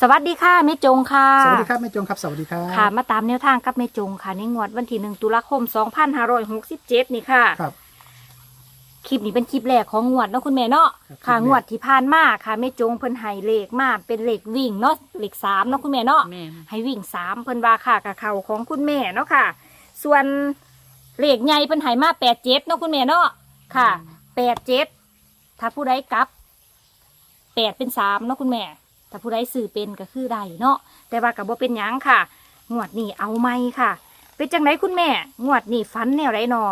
สวัสดีค่ะแม่จงค่ะสวัสดีครับแม่จงครับสวัสดีครับค่ะ มาตามแนวทางกับแม่จงค่ะ ในงวดวันที่หนึ่งตุลาคม2567นี่ค่ะครับ คลิปนี้เป็นคลิปแรกของงวดเนาะคุณแม่เนาะครับค่ะคลิปแรก งวดที่ผ่านมาค่ะแม่จงเพิ่นให้เลขมาเป็นเลขวิ่งเนาะเลขสามเนาะคุณแม่เนาะ แม่นให้วิ่งสามเพิ่นว่าค่ะกับเขาของคุณแม่เนาะค่ะ ส่วนเลขใหญ่เพิ่นให้มาแปดเจ็ดเนาะคุณแม่เนาะค่ะแปดเจ็ดถ้าผู้ใดกลับแปดเป็นสามเนาะคุณแม่ ถ้าผู้ใดสื่อเป็นก็คือได้เนาะแต่ว่ากับบ่เป็นหยังค่ะ งวดนี้เอาไหมค่ะ เป็นจังไดคุณแม่ งวดนี้ฟันแนวไรนอ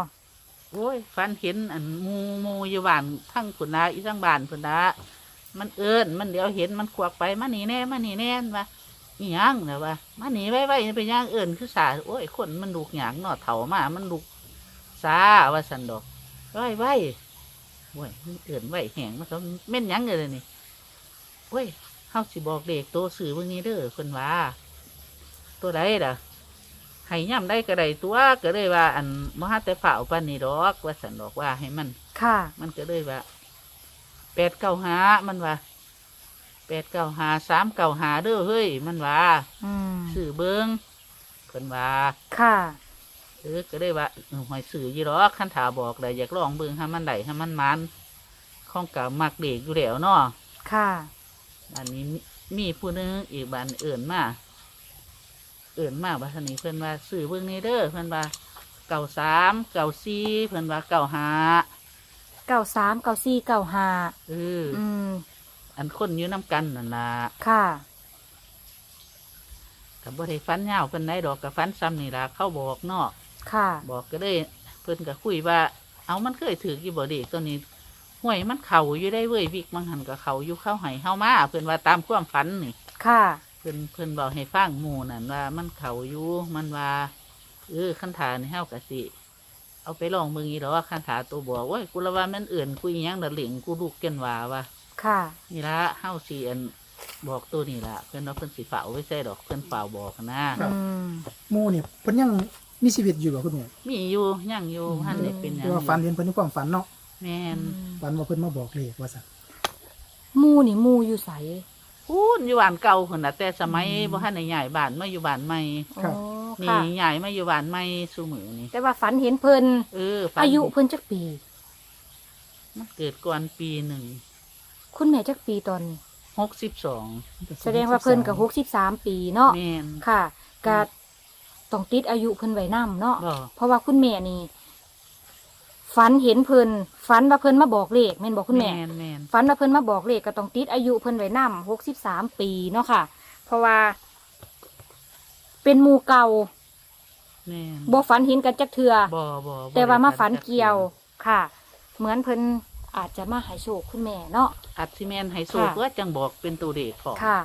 โอ้ยฟันเห็นอันหมูหมูอยู่บ้านทั้งผุนนาอีทั้งบ้านผุนนามันเอิญมันเดี๋ยวเห็นมันควักไปมาหนีแน่มาหนีแน่นวะอีหยังนะวะมาหนีไว้ไว้เป็นหยังเอิญคือสาโอ้ยคนมันลูกหยางหนอดเถามามันลูกซาว่าสันดอกไว้ไว้โอ้ยมันเอิญไว้แหงมันก็เม่นหยังเลยนี่โอ้ย เฮาสิบอกเด็กตัวสื่อเบิ่งนี้เด้อเพิ่นว่า ตัวใดล่ะให้ย่ำได้ก็ได้ตัวก็เลยว่า อันมหาแต่ฝ่าปานนี้ดอกว่าสันดอกว่าให้มัน ค่ะ มันก็เลยว่าแปดเก้าหามันว่าแปดเก้าหาสามเก้าหาเด้อเฮ้ยมันว่าอืมสื่อเบิงเพิ่นว่าค่ะ เออก็เลยว่าเออหอยสื่อยี่หรอกขั้นถาบอกเลยอยากลองเบิงให้มันได้ให้มันมันข้องกับมักเด็กอยู่แล้วเนาะค่ะ อันนี้มีมีผู้หนึงอีกบ้านเอื่นมาเอื่นมาบัดนี้เพิ่นว่าสื่อเบิ่งนี่เด้อเพิ่นว่าเก่าสามเก่าสี่เพิ่นว่าเก่าห้าเก้าสามเก้าสี่เก้าห้าเออออืมอันคนอยู่น้ำกันนั่นล่ะค่ะกับบ่ได้ฟันยาวเพิ่นได้ดอกกับฟันซ้ำนี่ล่ะเข้าบอกเนาะค่ะ บอกก็เลยเพิ่นก็คุยว่า เอามันเคยถืออยู่บ่เด็กตัวนี้ ห่วยมันเข่าอยู่ได้เว้ยวิกมังหันกับเขาอยู่เข้าไห้เฮามาเพิ่นว่าตามความฝันนี่ ค่ะ เพิ่นเพิ่นบอกให้ฟังหมู่นั่นว่า มันเขาอยู่มันว่าเออคันถาในเฮากะสิ เอาไปลองมึงอีหรอว่าคันถาตัวบอกว่ากูละว่ามันเอื่นกูอีหยังดะเหลิงกูลูกเกินว่าว่าค่ะ นี่ละเฮาสิอันบอกตัวนี่ละเพิ่นว่าเพิ่นสิฝ่าไว้ใส่ดอกเพิ่นฝ่าบอกนะครับอืมหมูเนี่ยเพิ่นยังมีชีวิตอยู่บ่คุณแม่มีอยู่ยังอยู่หันได้เป็นหยังคือว่าฝันเห็นเพิ่นในความฝันเนาะ แม่นฝันว่าเพิ่นมาบอกเลขว่าซั่นหมูนี่หมูอยู่ใสพูนอยู่บ้านเก่าพุ่นน่ะแต่สมัยบ่ทันได้ย้ายบ้านมาอยู่บ้านใหม่อ๋อนี่ค่ะ ย้ายมาอยู่บ้านใหม่สู่มือนี่แต่ว่าฝันเห็นเพิ่นเออฝันอายุเพิ่นจักปี มันเกิดก่อนปีหนึ่งคุณแม่จักปีตอนนี้ หกสิบสองแสดงว่าเพิ่นกับหกสิบสามปีเนาะแม่นค่ะก็ต้องติดอายุเพิ่นไว้นํเนาะบ่เพราะว่าคุณแม่นี่ ฝันเห็นเพิ่นฝันว่าเพิ่นมาบอกเลขแม่นบอกคุณแม่แม่นแม่นฝันว่าเพิ่นมาบอกเลขก็ต้องติดอายุเพิ่นไว้นํหกสิบสามปีเนาะค่ะ เพราะว่า เป็นหมู่เก่าแม่นบ่ฝันเห็นกันจักเทือบ่บ่บ่แต่ว่ามาฝันได้เกี่ยวค่ะ เหมือนเพิ่นอาจจะมาให้โชคคุณแม่เนาะ อัดซีเมนไฮโซค่ะ เพื่อจังบอกเป็นตัวเด็กของ ค่ะ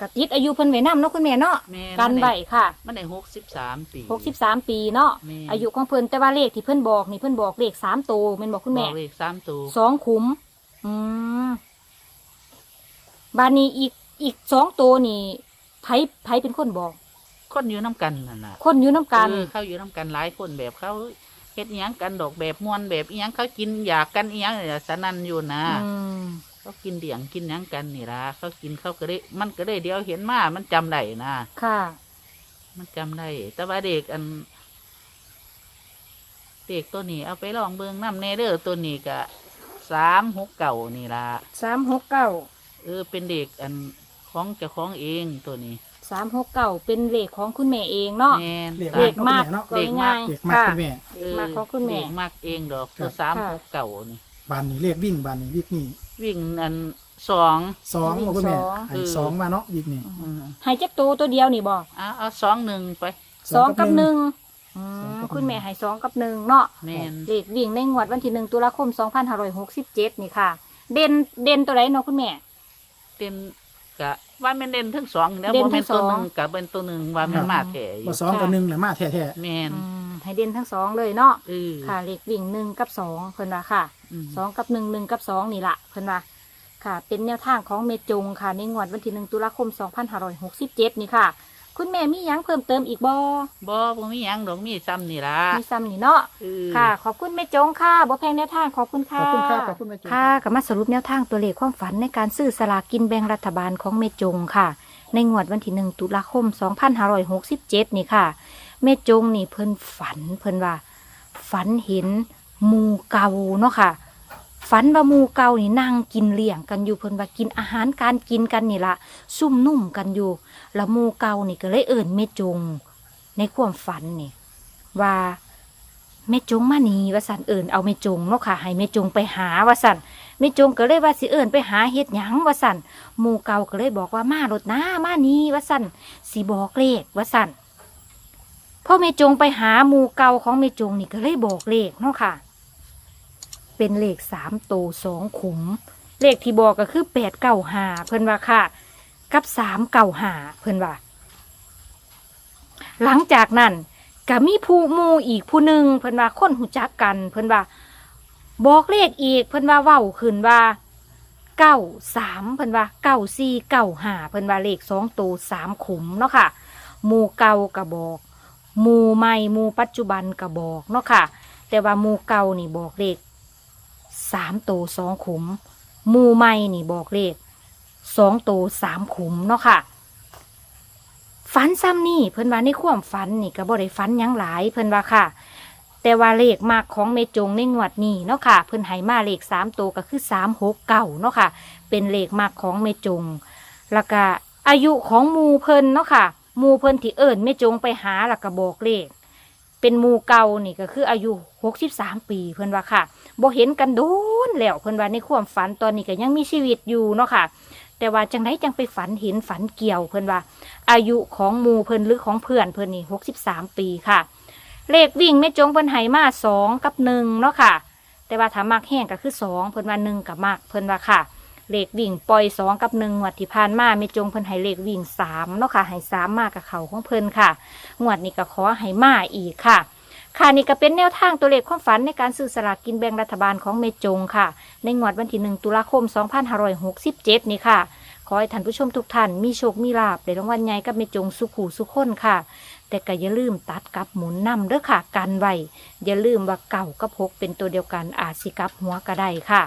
กะติดอายุเพิ่นไว้นํเนาะคุณแม่เนาะแม่นกันไว้ค่ะมันได้หกสิบสามปี หกสิบสามปีเนาะแม่นอายุของเพิ่นแต่ว่าเลขที่เพิ่นบอกนี่เพิ่นบอกเลขสามตัวแม่นบอกคุณแม่บอกเลขสามตัวสองขุม อืมบานนี้อีกอีกสองตัวนี่ไผไผเป็นคนบอก คนอยู่น้ำกันนั่นน่ะคนอยู่น้ำกันเออเขาอยู่น้ำกันหลายคนแบบเขาเฮ็ดอิหยังกันดอกแบบมวนแบบอิหยังเขากินอยากกันอิหยังเนี่ยสนันอยู่นะ อืม เขากินเดี่ยงกินหยังกันนี่ละเขากินเขาก็ได้มันก็ได้เดียวเห็นมามันจำได้นะค่ะ มันจำได้ แต่ว่าเด็กอัน เด็กตัวนี้เอาไปลองเบิงน้ำเนเดอร์ตัวนี้กะสามหกเก่านี่ละสามหกเก้า เออเป็นเด็กอันของเจ้าของเองตัวนี้สามหกเก้าเป็นเลขของคุณแม่เองเนาะ แม่นเลขเลขมามากเนาะก็คุณง่ายเลขๆมากค่ะ คุณแม่เออมากของคุณแม่ เด็กมากเองดอกตัวครับสามค่ะหกเก่านี่บ้านนี้เลขวิ่งบ้านนี้วิ่งนี่ วิ่งอันสองสองวิ่งบ่คุณแม่สองให้สองมาเนาะวิ่งนี่อืมให้จักตัวตัวเดียวนี่บอกเอาเอาสองหนึ่งไป สองกับหนึ่งอืสองมกับหนึ่งคุณแม่ให้สองกับหนึ่งเนาะแม่น เลขวิ่งในงวดวันที่หนึ่งตุลาคมสองพันห้าร้อยหกสิบเจ็ดนี่ค่ะ เด่นเด่นตัวไหนเนาะคุณแม่เด่นกะว่าแม่นเด่นทั้งสองแล้วเด่นบ่แม่นทั้งตัวหนึ่สงองกับเป็นตัวหนึ่งว่าแม่นมาแถอยู่บ่สองกับหนึ่งแหละมาแท้แม่นอืมให้เด่นทั้งสองเลยเนาะ เออค่ะเลขวิ่งหนึ่งกับสองเพิ่นว่าค่ะม สองกับหนึ่งหนึ่งกับสองนี่ละเพิ่นว่าค่ะ เป็นแนวทางของเมจงค่ะ ในงวดวันที่หนึ่งตุลาคมสองพันห้าร้อยหกสิบเจ็ดนี่ค่ะ คุณแม่มีหยังเพิ่มเติมอีกบ่บ่บ่มีหยังดอกมีซ้ำนี่ล่ะมีซ้ำนี่เนาะเออค่ะ ขอบคุณแม่จงค่ะบ่แพงแนวทางขอบคุณขค่ะอบคุณครับขอบคุณแม่จุ๊ค่ะก็มาสรุปแนวทางตัวเลขความฝันในการซื้อสลากกินแบ่งรัฐบาลของเมจงค่ะ ในงวดวันที่หนึ่งตุลาคม 2567 นี่ค่ะ เมจงนี่เพิ่นฝันเพิ่นว่า ฝันเห็นหมูเก่าเนาะค่ะ ฝันว่าหมูเก่านี่นั่งกินเลี้ยงกันอยู่เพิ่นว่ากินอาหารการกินกันนี่ละซุ่มนุ่มกันอยู่ แล้วหมูเก่านี่ก็เลยเอิ่นเมจง ในความฝันนี่ ว่าแม่จงมานีว่าสันเอิ่นเอาแม่จงเนาะค่ะให้แม่จงไปหาว่าสันแม่จงก็เลยว่าสิเอิ่นไปหาเฮ็ดหยังว่าสันหมูเก่าก็เลยบอกว่ามารถนะมานีว่าสันสิบอกเลขว่าสันพอแม่จงไปหาหมูเก่าของแม่จงนี่ก็เลยบอกเลขเนาะค่ะ เป็นเลขสามโตวสองขุม เลขที่บอกก็คือแปดเก้าหาเพิ่นว่าค่ะ กับสามเก้าหาเพิ่นว่า หลังจากนั้นก็มีผู้มูอีกผู้หนึ่งเพิ่นว่าคนหูจักกัน เพิ่นว่า บอกเลขอีกเพิ่นว่าเว้าขึ้นว่าเก้าสามเพิ่นว่าเก้าสี่เก้าห้าเพิ่นว่าเลขสองตัวสามขุมเนาะค่ะหมูเก่ากระบอกหมูใหม่หมูปัจจุบันกระบอกเนาะค่ะ แต่ว่าหมูเก่านี่บอกเลข สามตัวสองขุมหมูใหม่นี่บอกเลขสองตัวสามขุมเนาะค่ะ ฝันซ้ำนี่เพิ่นว่าในความฝันนี่ก็บ่ได้ฝันยังหลายเพิ่นว่าค่ะ แต่ว่าเลขมากของเมจงในงวดนี้เนาะค่ะ เพิ่นให้มาเลขสามตัวก็คือสามหกเก้าเนาะค่ะ เป็นเลขมากของเมจง แล้วก็อายุของหมูเพิ่นเนาะค่ะหมูเพิ่นที่เอิญเมจงไปหาแล้วก็บอกเลข เป็นมูเก่านี่ก็คืออายุหกสิบสามปีเพิ่อนว่าค่ะบ่เห็นกันโดนแล้วเพิ่อนว่าในความฝันตอนนี้ก็ยังมีชีวิตอยู่เนาะค่ะ แต่ว่าจังไดจังไปฝันเห็นฝันเกี่ยวเพิ่อนว่า อายุของมูเพิ่นหรือของเพื่อนเพิ่อนนี่หกสิบสามปีค่ะ เลขวิ่งแม่จงเพิ่นให้มาสองกับหนึ่งเนาะค่ะ แต่ว่าถ้ามักแห้งก็คือสองเพิ่อนว่าหนึ่งกับมักเพิ่อนว่าค่ะ เลขวิ่งปล่อยสองกับหนึ่งงวดที่ผ่านมาแม่จงเพิ่นให้เลขวิ่งสามเนาะค่ะให้สามมากกับเขาของเพิ่นค่ะงวดนี้ก็ขอให้มาอีกค่ะค่ะนี่ก็เป็นแนวทางตัวเลขความฝันในการซื้อสลากกินแบ่งรัฐบาลของเมจงค่ะ ในงวดวันที่หนึ่งตุลาคม 2567 นี่ค่ะ ขอให้ท่านผู้ชมทุกท่านมีโชคมีลาบในรางวัลใหญ่กับเมจงสุขูสุขคนค่ะ แต่ก็อย่าลืมตัดกับหมุนนำเด้อค่ะ กันไว้อย่าลืมว่าเก่ากับพกเป็นตัวเดียวกันอาจสิกับหัวก็ได้ค่ะ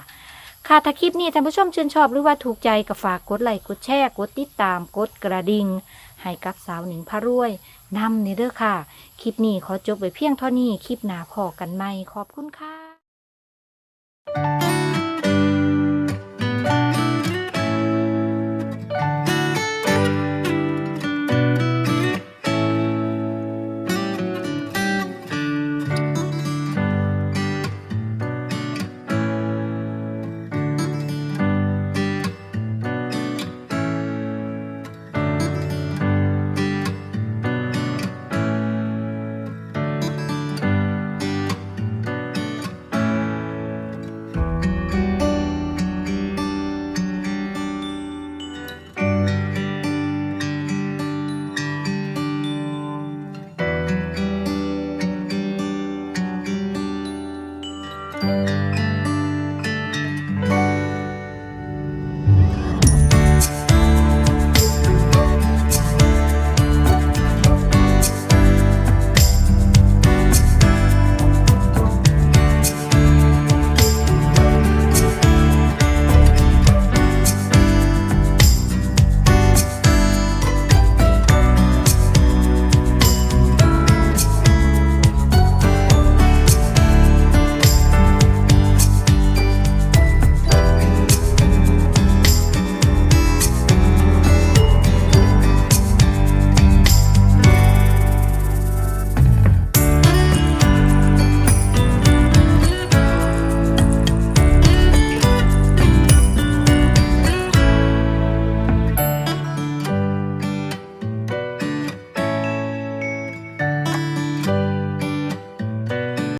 ค่ะถ้าคลิปนี้ท่านผู้ชมชื่นชอบหรือว่าถูกใจก็ฝากกดไลค์กดแชร์กดติดตามกดกระดิ่งให้กับสาวหนิงพารวยนำนีเด้อค่ะ คลิปนี้ขอจบไปเพียงเท่านี้คลิปหน้าพอกันไหมขอบคุณค่ะ